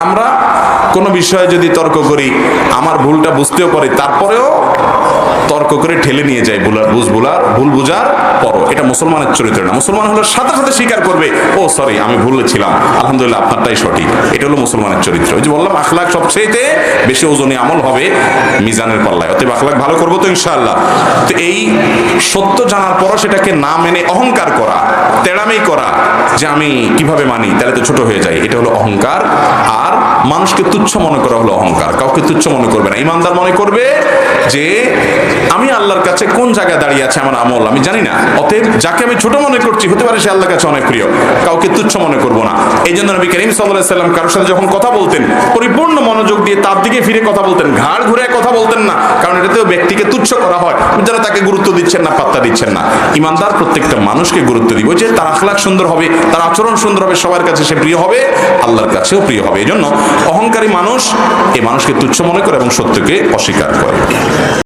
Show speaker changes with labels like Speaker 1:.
Speaker 1: আমরা কোনো বিষয়ে যদি তর্ক করি, আমার ভুলটা বুঝতেও পারি, তারপরেও তর্ক করে ঠেলে নিয়ে যায় ভুলার বুঝ ভুলার ভুল বুঝার পরও। এটা মুসলমানের চরিত্র না। মুসলমান হলো সাথে সাথে স্বীকার করবে, ও সরি আমি ভুল ছিলাম। আলহামদুলিল্লাহ, আপনারটাই সঠিক। এটা হলো মুসলমানের চরিত্র। ওই যে বললাম, আখলাখ সবচেয়েতে বেশি ওজনে আমল হবে মিজানের পাল্লায়। অতএব আখলাখ ভালো করব তো ইনশাআল্লাহ। তো এই সত্য জানার পরও সেটাকে না মেনে অহংকার করা তেড়ামি করা যে আমি কীভাবে মানি, তাহলে তো ছোট হয়ে যায়। এটা হলো অহংকার। আর মানুষকে তুচ্ছ মনে করা হলো অহংকার। কাউকে তুচ্ছ মনে করবে না। ইমানদার মনে করবে যে আমি আল্লাহর কাছে কোন জায়গায় দাঁড়িয়ে আছে আমার আমল, আমি জানি না। অতএব যাকে আমি ছোট মনে করছি, হতে পারে সে আল্লাহর কাছে অনেক প্রিয়। কাউকে তুচ্ছ মনে করব না। এই জন্য নবী করিম সাল্লাহ সাল্লাম কারোর সাথে যখন কথা বলতেন, পরিপূর্ণ মনোযোগ দিয়ে তার দিকে ফিরে কথা বলতেন। ঘাড় ঘুরে কথা বলতেন না। কারণ ব্যক্তিকে তুচ্ছ করা হয়। যারা তাকে গুরুত্ব দিচ্ছেন না, পাত্তা দিচ্ছেন না। ইমানদার প্রত্যেকটা মানুষকে গুরুত্ব দিব যে তার আখলাখ সুন্দর হবে, তার আচরণ সুন্দর হবে, সবার কাছে সে প্রিয় হবে, আল্লাহর কাছেও প্রিয় হবে। এই জন্য অহংকারী মানুষ এই মানুষকে তুচ্ছ মনে করে এবং সত্যকে অস্বীকার করে।